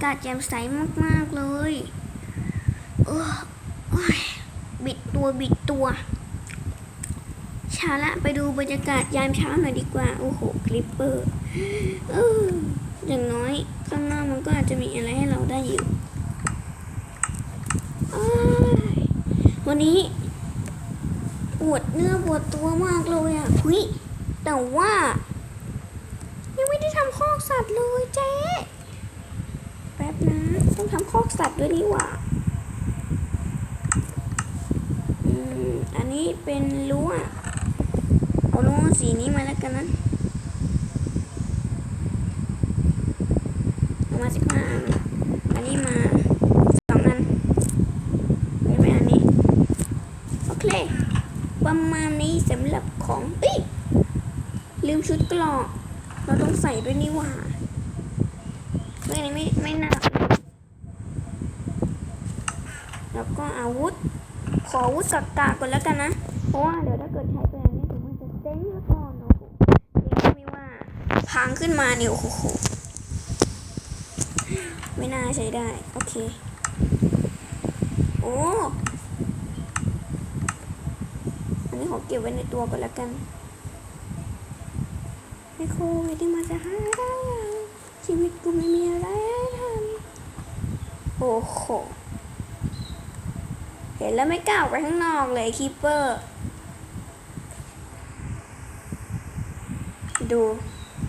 ากาศแจ่มใสมากๆเลยเออโอ้ยบิดตัวบิดตัวช้าละไปดูบรรยากาศยามเช้าหน่อยดีกว่า โอ้โหคลิปเปอร์อออย่างน้อยข้างหน้ามันก็อาจจะมีอะไรให้เราได้อยู่วันนี้ปวดเนื้อปวดตัวมากเลยอะหุยแต่ว่า ยังไม่ได้ทำคอกสัตว์เลยเจ๊ นะต้องทำคอกสัตว์ด้วยนี่หว่าอืมอันนี้เป็นรั้วเอารั้วสีนี้มาแล้วกันนะเอามาสิบห้าอันนี้มาสองอันไม่ไปอันนี้โอเคประมาณนี้สำหรับของเอ้ยลืมชุดกรอกเราต้องใส่ด้วยนี่หว่าเรื่ไม่ไม่หนักนะแล้วก็ อาวุธ ขออาวุธกักกาก่อนแล้วกันนะ เพราะว่าเดี๋ยวถ้าเกิดใช้ไปแล้วเนี่ยเดี๋ยวมันจะเจ๊งแล้วก่อนโอ้โหเจ๊งไม่ว่าพังขึ้นมาเนี่ยโอ้โหไม่น่าใช้ได้ โอเค โอ้อันนี้ขอเก็บไว้ในตัวก่อนแล้วกันไม่โควิดที่มันจะหายได้ชีวิตกูไม่มีอะไรให้ทำโอ้โห เห็นแล้วไม่กล้าออกไปข้างนอกเลยคีเปอร์ ดู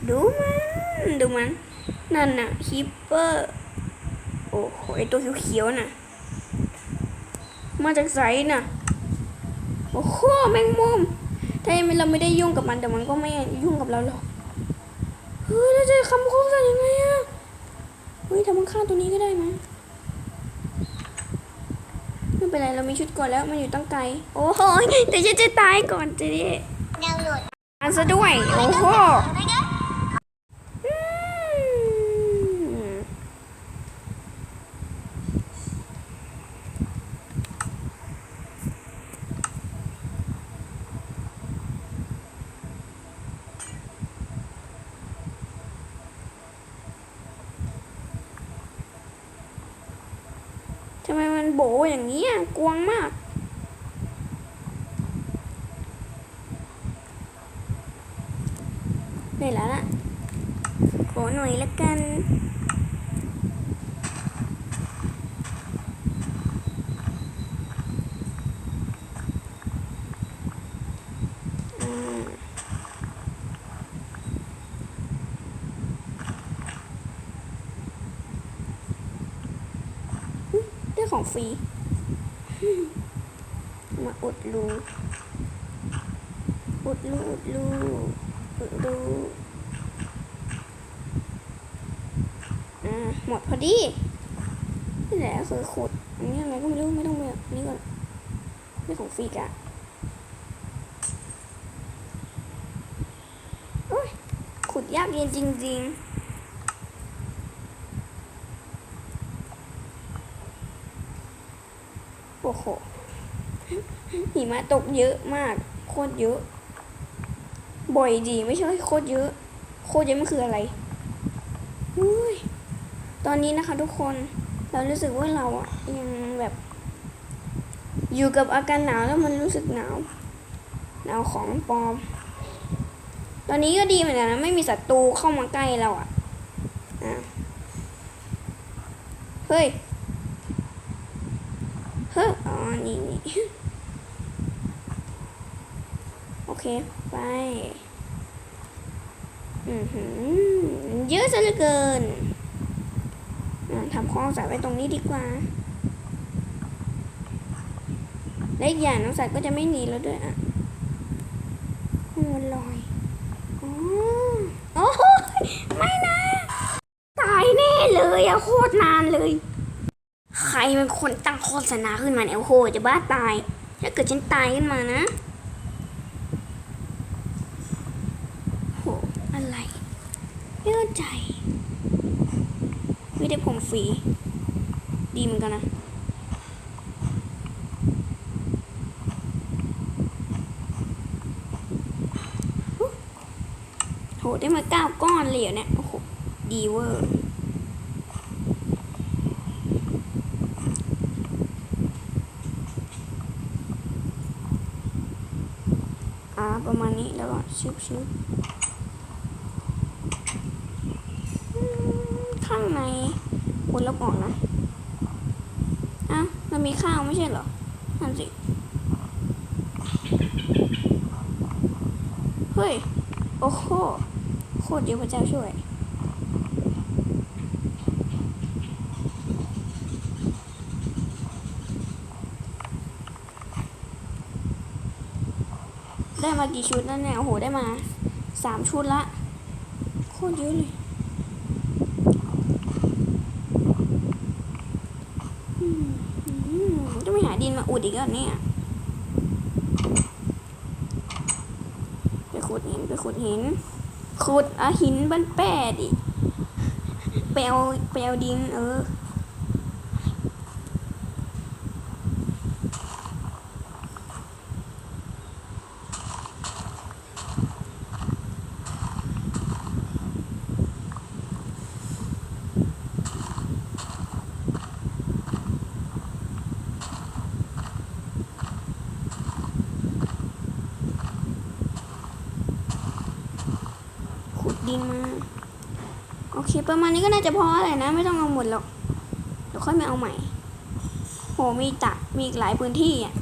ดูมัน ดูมัน นั่นน่ะคีเปอร์ โอ้โหไอตัวเขียวๆน่ะ มาจากไสน่ะ โอ้โหแมงมุม ถ้าเราไม่ได้ยุ่งกับมันแต่มันก็ไม่ยุ่งกับเราหรอกเฮ้ยแล้วจะคำโค้งใส่ยังไงอะเฮ้ยทำมันฆ่าตัวนี้ก็ได้ไหม เป็นไรเรามีชุดก่อนแล้วมันอยู่ตั้งไกล โอ้โหแต่ฉันจะตายก่อนจะดิดาวน์โหลดอันซะด้วย โอ้โหอืมทำไมมันโบอย่างนี้อะกวงมากได้แล้วล่ะขอหน่อยละกัน อ่าอุ๊ยได้ ของฟรี มาอุดรูอุดรูอุดรูอุดรูอ่าหมดพอดีนี่แหละคือขุดอันนี้อะไรก็ไม่รู้ไม่ต้องแบบนี้ก่อนนี่ของฟรีกอะโอ้ยขุดยากเย็นจริง ๆ อ้โหหิมะตกเยอะมาก โคตรเยอะ บ่อยดีไม่ใช่โคตรเยอะ โคตรเยอะมันคืออะไรอุ้ยตอนนี้นะคะทุกคนเรารู้สึกว่าเราอะยังแบบ อยู่กับอาการหนาวแล้วมันรู้สึกหนาวหนาวของปลอม ตอนนี้ก็ดีเหมือนกันนะไม่มีศัตรูเข้ามาใกล้เราอะอะเฮ้ย เฮ้ยอ๋อ นี่นี่ โอ เคไป อือหือเยอะซะเหลือเกินอะทำคลองสัตว์ไว้ตรงนี้ดีกว่า และอีกอย่างน้องสัตว์ก็จะไม่หนีแล้วด้วยอะให้มันลอยอ๋อโอ้ยไม่นะ ตายแน่เลยอะโคตรนานเลย ใครเป็นคนตั้งโฆษณาขึ้นมาเนี่ยโอ้โหจะบ้าตาย ถ้าเกิดฉันตายขึ้นมานะ ใจไม่ได้ผมฟรี ดีเหมือนกันนะโหได้มาเก้าก้อนเลยเนี่ย โอ้โห ดีเวอร์ประมาณนี้แล้วก็ชิบๆ ข้างในบนลบออกนะอ้าวมันมีข้าวไม่ใช่เหรอนั่นสิ เฮ้ย โอ้โหโคตรเยอะพระเจ้าช่วยได้มากี่ชุดนั่นเนี่ยโอ้โห ได้มาสามชุดละ โคตรเยอะเลยอืมอืมต้องไปหาดินมา อุดอีกแล้วเนี่ย ไปขุดหินไปขุดหิน ขุดอะหินบ้านแป้ดิแปลวแปลวดินเออ ดินมา โอเค ประมาณนี้ก็น่าจะพออะไรนะ ไม่ต้องเอาหมดหรอกเดี๋ยวค่อยมาเอาใหม่ โห มีตักมีอีกหลายพื้นที่อะ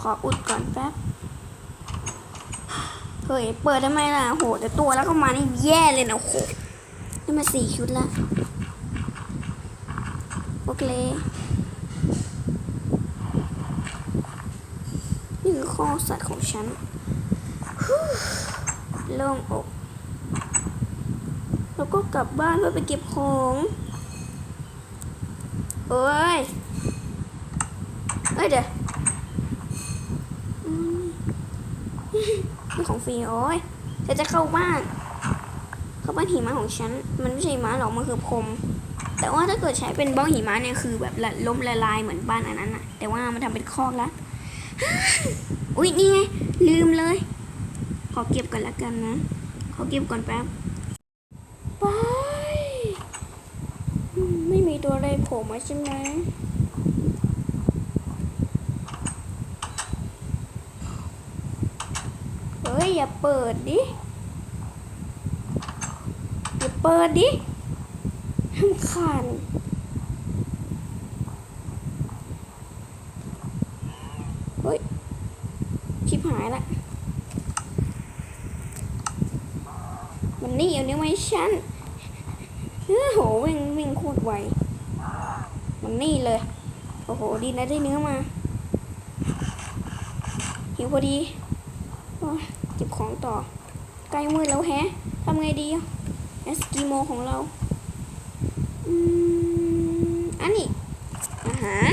ขออุดก่อนแป๊บ เฮ้ย เปิดทำไมล่ะ โห แต่ตัวแล้วก็มานี่แย่เลยนะโหนี่มาสี่ชุดละ โอเคนี่คือข้อสัตว์ของฉัน โล่งอกแล้วก็กลับบ้านเพื่อไปเก็บของเอ้ยเอ้ยเดี๋ยวอืมนี่ของฟรีโอ้ยฉันจะเข้าบ้าน เข้าบ้านหิมะของฉัน มันไม่ใช่หิมะหรอก มันคือพรม แต่ว่าถ้าเกิดใช้เป็นบล็อกหิมะเนี่ยคือแบบละล้มละลายเหมือนบ้านอันนั้นอะแต่ว่ามันทำเป็นคอกแล้ว อุ๊ยนี่ไงลืมเลย ขอเก็บก่อนละกันนะ ขอเก็บก่อนแป๊บไปไม่มีตัวอะไรโผล่มาใช่ไหมเฮ้ย อย่าเปิดดิ อย่าเปิดดิทำคาญเฮ้ยชิบหายละ มันนี่เอาเนื้อไม้ฉันเฮ้ยโหวิ่งวิ่งคตรไวมันนี่เลย โอ้โห ดีนะได้เนื้อมา หิวพอดีโอ้ยเก็บของต่อ ใกล้มืดแล้วแฮะทำไงดีเอสกิโมของเราอืมอันนี้ อาหาร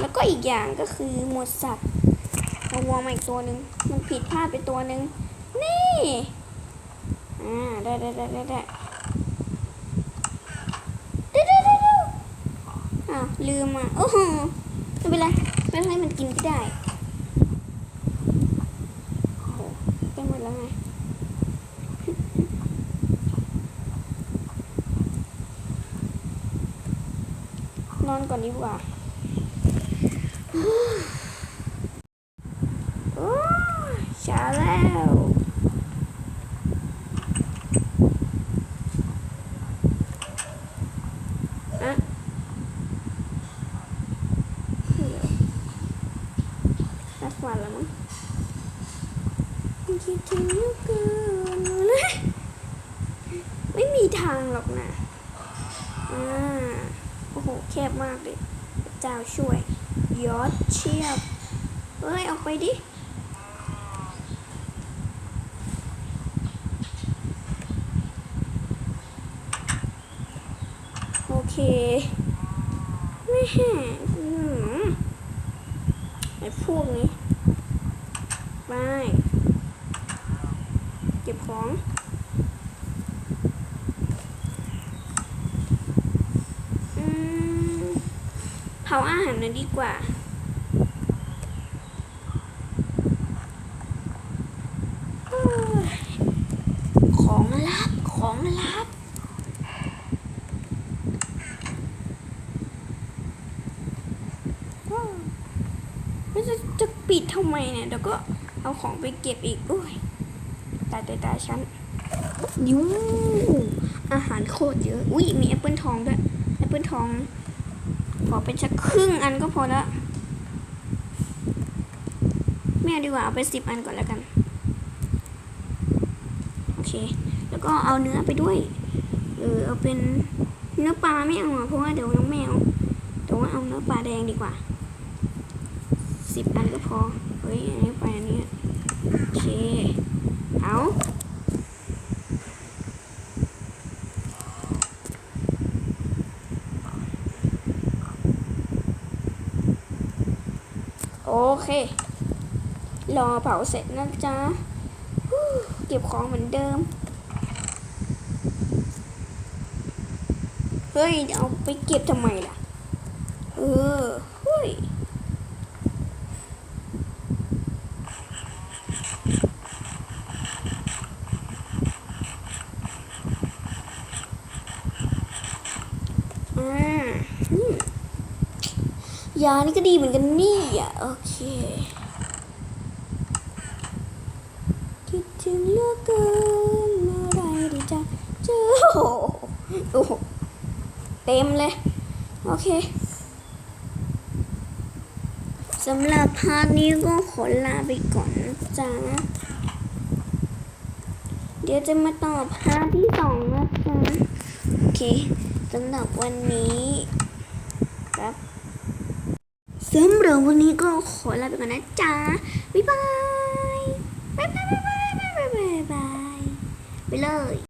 แล้วก็อีกอย่างก็คือหมวดสัตว์เอาวัวมาอีกตัวหนึ่ง มันผิดพลาดไปตัวหนึ่ง นี่ อ่าได้ได้ได้ได้ได้ได้ได้ได้ได้อ้าวลืมอะโอ้โหไม่เป็นไรไม่ให้มันกินก็ได้โอ้โหไปหมดแล้วไงนอนก่อนดีกว่า โอ้ยเช้าแล้วอะเดี๋ยวรักวันแล้วมั้งคิดถึงเหลือเกินเลยไม่มีทางหรอกนะอ่าโอ้โห แคบมากเลยพระเจ้าช่วย ยอดเชียบเอ้ย ออกไปดิ โอเคไม่แห่ไอ้พวกนี้ ไป เก็บของ เผาอาหารหน่อยดีกว่าเอ้ยของลับ ของลับ ไม่ใช่มเนี่ยเดี๋ยวก็เอาของไปเก็บอีกอุ้ย ตายตายตายฉันยูอาหารโคตรเยอะ อุ้ยมีแอปเปิลทองด้วย แอปเปิลทอง ขอเป็นสักครึ่งอันก็พอละไม่เอาดีกว่าเอาไปสิบอันก่อนแล้วกันโอเค แล้วก็เอาเนื้อไปด้วยเออเอาเป็นเนื้อปลาไม่เอาเพราะว่าเดี๋ยวน้องแมวแต่ว่าเอาเนื้อปลาแดงดีกว่าสิบอันก็พอเฮ้ยอันนี้ไปอันนี้โอเคเอา โอเค รอเผาเสร็จนะจ๊ะ เก็บของเหมือนเดิม เฮ้ย เอาไปเก็บทำไมล่ะ เออ เฮ้ย อ่าอืม ยานี่ก็ดีเหมือนกันนี่อะโอเคคิดถึงเหลือกเกินเมื่อไรดีจะเจอโอ้โหเต็มเลย โอเคสำหรับพาร์ทนี้ก็ขอลาไปก่อนนะจ๊ะ เดี๋ยวจะมาตอบพาร์ทที่สองนะจ๊ะ โอเคสำหรับวันนี้ครับ ดี๋ยววันนี้ก็ขอลาไปก่อนนะจ๊ะ บ๊ายบาย บ๊ายบาย บ๊ายบาย บ๊ายบายบ๊ายบายไปเลย